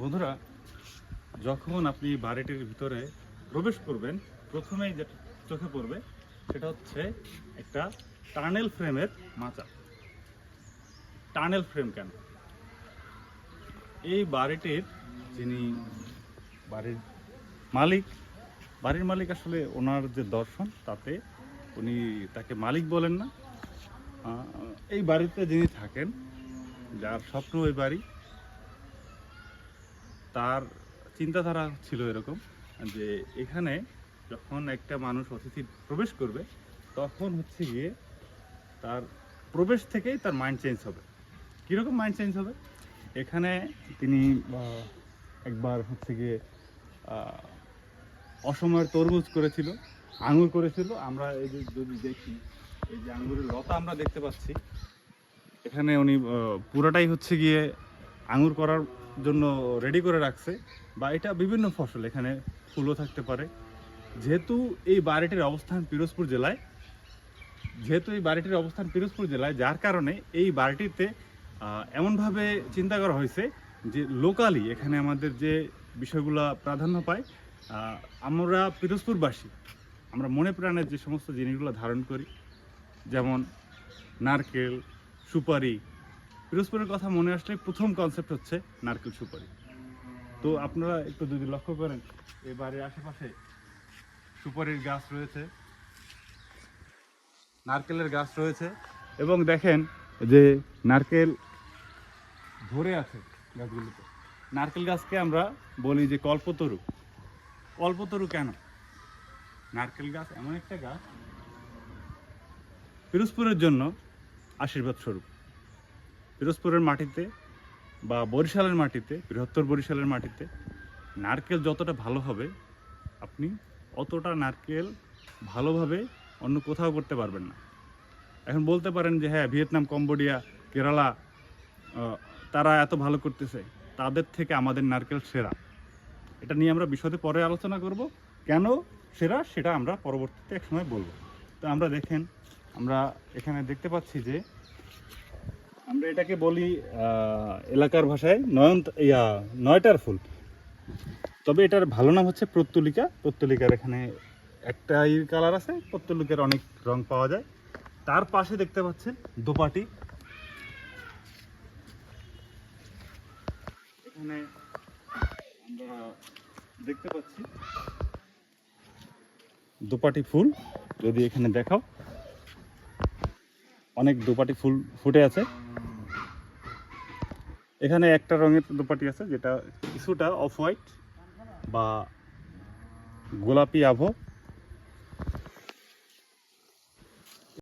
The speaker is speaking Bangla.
বন্ধুরা, যখন আপনি বাড়িটির ভিতরে প্রবেশ করবেন, প্রথমেই যেটা চোখে পড়বে, সেটা হচ্ছে একটা টানেল ফ্রেমের মাচা। টানেল ফ্রেম কেন? এই বাড়িটির যিনি বাড়ির মালিক বাড়ির মালিক আসলে ওনার যে দর্শন, তাতে উনি তাকে মালিক বলেন না। এই বাড়িতে যিনি থাকেন, যার স্বপ্ন ওই বাড়ি তার চিন্তাধারা ছিল এরকম যে এখানে যখন একটা মানুষ অতিথি প্রবেশ করবে, তখন হচ্ছে গিয়ে তার প্রবেশ থেকেই তার মাইন্ড চেঞ্জ হবে। কীরকম মাইন্ড চেঞ্জ হবে? এখানে তিনি একবার হচ্ছে গিয়ে অসময়ের তরমুজ করেছিল, আঙুর করেছিল। আমরা এই যে যদি দেখি, এই যে আঙুরের লতা আমরা দেখতে পাচ্ছি। এখানে উনি পুরোটাই হচ্ছে গিয়ে আঙুর করার জন্য রেডি করে রাখছে বা এটা বিভিন্ন ফসল, এখানে ফুলও থাকতে পারে। যেহেতু এই বাড়িটির অবস্থান পিরোজপুর জেলায়, যেহেতু এই বাড়িটির অবস্থান পিরোজপুর জেলায়, যার কারণে এই বাড়িটিতে এমনভাবে চিন্তা করা হয়েছে যে লোকালি এখানে আমাদের যে বিষয়গুলো প্রাধান্য পায় আমরা পিরোজপুরবাসী, আমরা মনে প্রাণের যে সমস্ত জিনিসগুলো ধারণ করি, যেমন নারকেল, সুপারি পিরোজপুরের কথা মনে আসলে প্রথম কনসেপ্ট হচ্ছে নারকেল সুপারি। তো আপনারা একটু যদি লক্ষ্য করেন এই বাড়ির আশেপাশে সুপারির গাছ রয়েছে, নারকেলের গাছ রয়েছে এবং দেখেন যে নারকেল ধরে আছে গাছগুলোতে। নারকেল গাছকে আমরা বলি যে কল্পতরু। কল্পতরু কেন? নারকেল গাছ এমন একটা গাছ, পিরোজপুরের জন্য আশীর্বাদ স্বরূপ। পিরোজপুরের মাটিতে বা বরিশালের মাটিতে, বৃহত্তর বরিশালের মাটিতে নারকেল যতটা ভালো হবে, আপনি অতটা নারকেল ভালোভাবে অন্য কোথাও করতে পারবেন না। এখন বলতে পারেন যে হ্যাঁ ভিয়েতনাম, কম্বোডিয়া, কেরালা তারা এত ভালো করতেছে, তাদের থেকে আমাদের নারকেল সেরা। এটা নিয়ে আমরা বিশদে পরে আলোচনা করব। কেন সেরা সেটা আমরা পরবর্তীতে এক সময় বলব। তো আমরা দেখেন, আমরা এখানে দেখতে পাচ্ছি যে আমরা এটাকে বলি এলাকার ভাষায় নয়ন ইয়া, নয়টার ফুল। তবে এটার ভালো নাম হচ্ছে প্রত্যলিকা প্রত্যলিকার এখানে একটাই কালার আছে প্রত্যলিকার অনেক রং পাওয়া যায়। তার পাশে দেখতে পাচ্ছেন দোপাটি। এখানে আমরা দেখতে পাচ্ছি দোপাটি ফুল। যদি এখানে দেখাও, অনেক দোপাটি ফুল ফুটে আছে। এখানে একটা রঙের দুপাটি আছে যেটা কিছুটা অফ হোয়াইট বা গোলাপি আভো